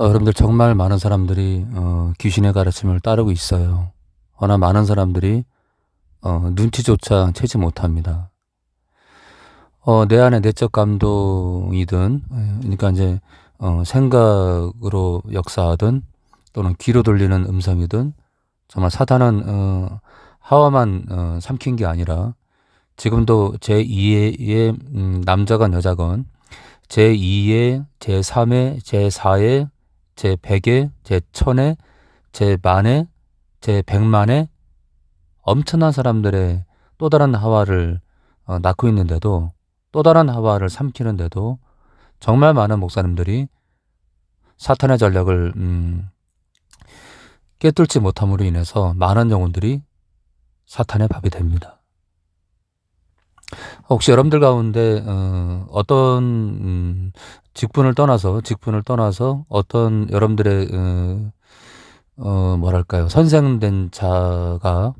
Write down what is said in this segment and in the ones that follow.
어, 여러분들 정말 많은 사람들이 어, 귀신의 가르침을 따르고 있어요. 허나 많은 사람들이 어, 눈치조차 채지 못합니다. 어, 내 안에 내적 감동이든, 예, 그러니까 이제 어, 생각으로 역사하든 또는 귀로 들리는 음성이든 정말 사탄은 어, 하와만 어, 삼킨 게 아니라 지금도 제 2의 음, 남자건 여자건 제 2의 제 3의 제 4의 제100의 제1000의 제10,000의 제100만의 엄청난 사람들의 또 다른 하와를 어, 낳고 있는데도 또 다른 하와를 삼키는데도 정말 많은 목사님들이 사탄의 전략을 음, 깨뚫지 못함으로 인해서 많은 영혼들이 사탄의 밥이 됩니다. 혹시 여러분들 가운데 어, 어떤 음, 직분을 떠나서 직분을 떠나서 어떤 여러분들의 어, 어, 뭐랄까요 선생된 자가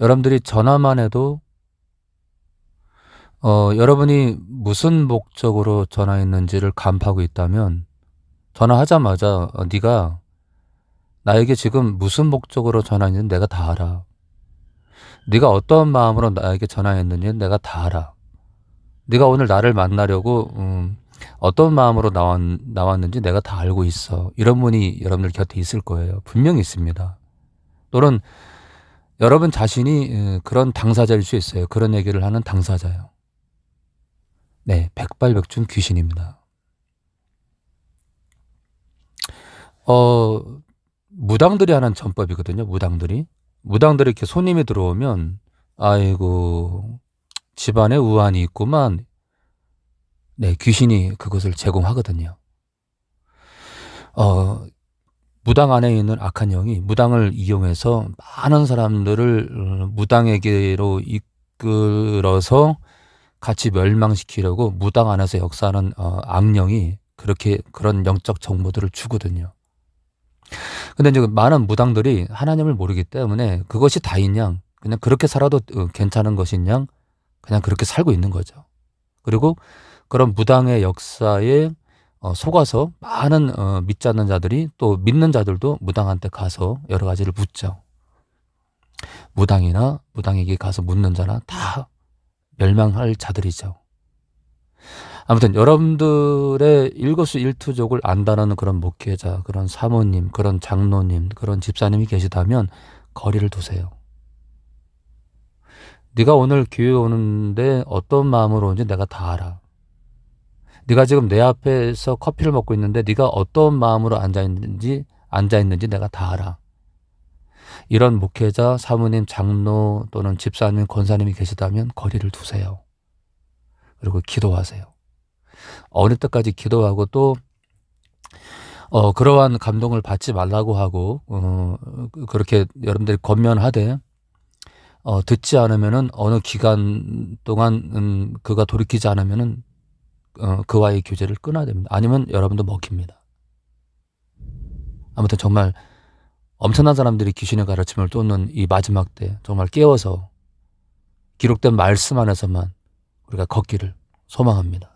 여러분들이 전화만 해도 어, 여러분이 무슨 목적으로 전화했는지를 간파하고 있다면 전화하자마자 어, 네가 나에게 지금 무슨 목적으로 전화했는지 내가 다 알아. 네가 어떤 마음으로 나에게 전화했는지 내가 다 알아. 네가 오늘 나를 만나려고 음, 어떤 마음으로 나왔, 나왔는지 내가 다 알고 있어. 이런 분이 여러분들 곁에 있을 거예요. 분명히 있습니다. 또는 여러분 자신이 그런 당사자일 수 있어요. 그런 얘기를 하는 당사자요. 네, 백발백중 귀신입니다. 어, 무당들이 하는 전법이거든요. 무당들이. 무당들이 이렇게 손님이 들어오면 아이고 집안에 우환이 있구만. 네, 귀신이 그것을 제공하거든요. 어, 무당 안에 있는 악한 영이 무당을 이용해서 많은 사람들을 어, 무당에게로 이끌어서 같이 멸망시키려고 무당 안에서 역사하는 어, 악령이 그렇게 그런 영적 정보들을 주거든요. 근데 이제 많은 무당들이 하나님을 모르기 때문에 그것이 다인 양, 그냥 그렇게 살아도 어, 괜찮은 것인 양, 그냥 그렇게 살고 있는 거죠. 그리고 그런 무당의 역사에 어, 속아서 많은 어, 믿지 않는 자들이 또 믿는 자들도 무당한테 가서 여러 가지를 묻죠. 무당이나 무당에게 가서 묻는 자나 다 멸망할 자들이죠. 아무튼 여러분들의 일거수 일투족을 안다는 그런 목회자, 그런 사모님, 그런 장로님, 그런 집사님이 계시다면 거리를 두세요. 네가 오늘 교회 오는데 어떤 마음으로 오는지 내가 다 알아. 네가 지금 내 앞에서 커피를 먹고 있는데 네가 어떤 마음으로 앉아 있는지 앉아 있는지 내가 다 알아. 이런 목회자, 사모님, 장로 또는 집사님, 권사님이 계시다면 거리를 두세요. 그리고 기도하세요. 어느 때까지 기도하고 또 어, 그러한 감동을 받지 말라고 하고, 어, 그렇게 여러분들이 권면하되, 어, 듣지 않으면은 어느 기간 동안, 음, 그가 돌이키지 않으면은, 어, 그와의 교제를 끊어야 됩니다. 아니면 여러분도 먹힙니다. 아무튼 정말 엄청난 사람들이 귀신의 가르침을 쫓는 이 마지막 때 정말 깨워서 기록된 말씀 안에서만 우리가 걷기를 소망합니다.